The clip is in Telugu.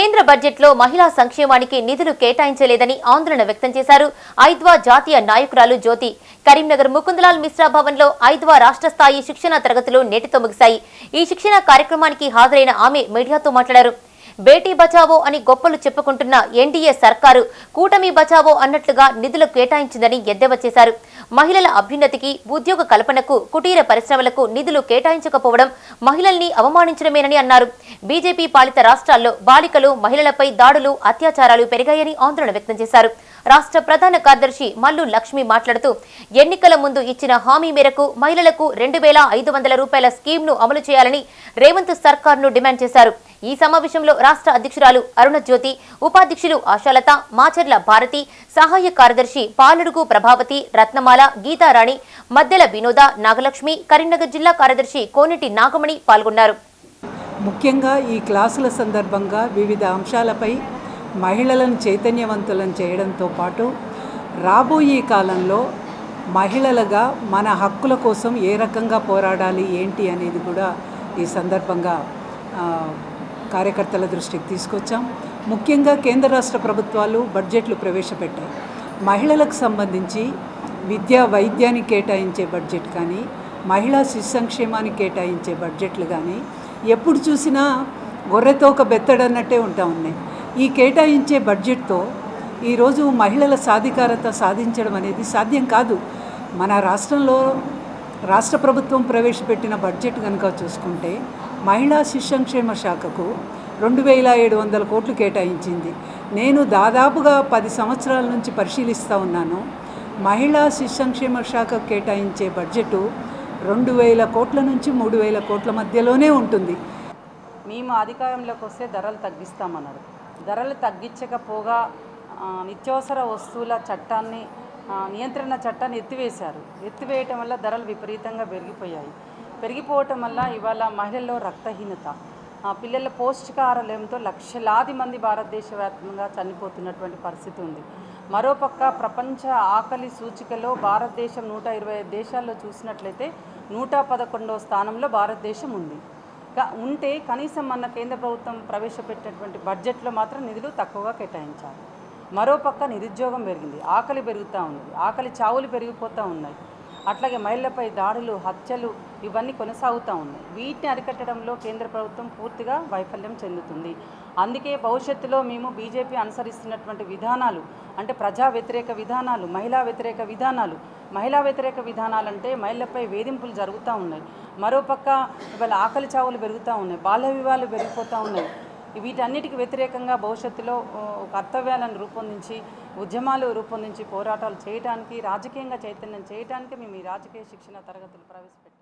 కేంద్ర బడ్జెట్లో మహిళా సంక్షేమానికి నిధులు కేటాయించలేదని ఆందోళన వ్యక్తం చేశారు. ఐద్వా జాతీయ నాయకురాలు జ్యోతి. కరీంనగర్ ముకుందలాల్ మిశ్రా భవన్లో ఐద్వా రాష్ట్ర స్థాయి శిక్షణ తరగతులు నేటితో ముగిశాయి. ఈ శిక్షణ కార్యక్రమానికి హాజరైన ఆమె మీడియాతో మాట్లాడారు. బేటీ బచావో అని గొప్పలు చెప్పుకుంటున్న ఎన్డీఏ సర్కారు కూటమి బచావో అన్నట్లుగా నిధులు కేటాయించిందని ఎద్దేవా చేశారు. మహిళల అభ్యున్నతికి ఉద్యోగ కల్పనకు కుటీర పరిశ్రమలకు నిధులు కేటాయించకపోవడం మహిళల్ని అవమానించడమేనని అన్నారు. బీజేపీ పాలిత రాష్ట్రాల్లో బాలికలు మహిళలపై దాడులు అత్యాచారాలు పెరిగాయని ఆందోళన వ్యక్తం చేశారు. రాష్ట్ర ప్రధాన కార్యదర్శి మల్లు లక్ష్మి మాట్లాడుతూ ఎన్నికల ముందు ఇచ్చిన హామీ మేరకు మహిళలకు రెండు వేల ఐదు వందల రూపాయల స్కీమ్ను అమలు చేయాలని రేవంత్ సర్కార్ను డిమాండ్ చేశారు. ఈ సమావేశంలో రాష్ట్ర అధ్యక్షురాలు అరుణజ్యోతి ఉపాధ్యక్షులు ఆశాలత మాచర్ల భారతి సహాయ కార్యదర్శి పాలుడుగు ప్రభావతి రత్నమాల గీతారాణి మద్దెల వినోద నాగలక్ష్మి కరీంనగర్ జిల్లా కార్యదర్శి కోనిటి నాగమణి పాల్గొన్నారు. ముఖ్యంగా ఈ క్లాసుల సందర్భంగా వివిధ అంశాలపై మహిళలను చైతన్యవంతులను చేయడంతో పాటు రాబోయే కాలంలో మహిళలుగా మన హక్కుల కోసం ఏ రకంగా పోరాడాలి ఏంటి అనేది కూడా ఈ సందర్భంగా కార్యకర్తల దృష్టికి తీసుకొచ్చాం. ముఖ్యంగా కేంద్ర రాష్ట్ర ప్రభుత్వాలు బడ్జెట్లు ప్రవేశపెట్టాయి. మహిళలకు సంబంధించి విద్యా వైద్యానికి కేటాయించే బడ్జెట్ కానీ మహిళా శిశు సంక్షేమానికి కేటాయించే బడ్జెట్లు కానీ ఎప్పుడు చూసినా గొర్రెతో ఒక బెత్తడన్నట్టే ఉంటా ఉన్నాయి. ఈ కేటాయించే బడ్జెట్తో ఈరోజు మహిళల సాధికారత సాధించడం అనేది సాధ్యం కాదు. మన రాష్ట్రంలో రాష్ట్ర ప్రభుత్వం ప్రవేశపెట్టిన బడ్జెట్ కనుక చూసుకుంటే మహిళా శిష్యంక్షేమ సంక్షేమ శాఖకు రెండు వేల ఏడు వందల కోట్లు కేటాయించింది. నేను దాదాపుగా పది సంవత్సరాల నుంచి పరిశీలిస్తూ ఉన్నాను. మహిళా శిష్యంక్షేమ శాఖ శాఖకు కేటాయించే బడ్జెట్ రెండు వేల కోట్ల నుంచి మూడు వేల కోట్ల మధ్యలోనే ఉంటుంది. మేము అధికారంలోకి వస్తే ధరలు తగ్గిస్తామన్నారు. ధరలు తగ్గించకపోగా ఆ, నిత్యావసర వస్తువుల చట్టాన్ని నియంత్రణ చట్టాన్ని ఎత్తివేశారు. ఎత్తివేయటం వల్ల ధరలు విపరీతంగా పెరిగిపోయాయి. పెరిగిపోవటం వల్ల ఇవాళ మహిళల్లో రక్తహీనత. పిల్లల పౌష్టికాహారలేమితో లక్షలాది మంది భారతదేశ వ్యాప్తంగా చనిపోతున్నటువంటి పరిస్థితి ఉంది. మరోపక్క ప్రపంచ ఆకలి సూచికలో భారతదేశం నూట ఇరవై దేశాల్లో చూసినట్లయితే నూట పదకొండవ స్థానంలో భారతదేశం ఉంది. ఉంటే కనీసం మన కేంద్ర ప్రభుత్వం ప్రవేశపెట్టినటువంటి బడ్జెట్లో మాత్రం నిధులు తక్కువగా కేటాయించాలి. మరోపక్క నిరుద్యోగం పెరిగింది. ఆకలి పెరుగుతూ ఉన్నది. ఆకలి చావులు పెరిగిపోతూ ఉన్నాయి. అట్లాగే మహిళలపై దాడులు హత్యలు ఇవన్నీ కొనసాగుతూ ఉన్నాయి. వీటిని అరికట్టడంలో కేంద్ర ప్రభుత్వం పూర్తిగా వైఫల్యం చెందుతుంది. అందుకే భవిష్యత్తులో మేము బీజేపీ అనుసరిస్తున్నటువంటి విధానాలు అంటే ప్రజా వ్యతిరేక విధానాలు మహిళా వ్యతిరేక విధానాలు మహిళా వ్యతిరేక విధానాలంటే మహిళలపై వేధింపులు జరుగుతూ ఉన్నాయి. మరోపక్క ఇవాళ ఆకలి చావులు పెరుగుతూ ఉన్నాయి బాల్య వివాహాలు పెరిగిపోతూ ఉన్నాయి. వీటన్నిటికి వ్యతిరేకంగా భవిష్యత్తులో కర్తవ్యాలను రూపొందించి ఉద్యమాలు రూపొందించి పోరాటాలు చేయడానికి రాజకీయంగా చైతన్యం చేయడానికి మేము ఈ రాజకీయ శిక్షణ తరగతులు ప్రవేశపెట్టాం.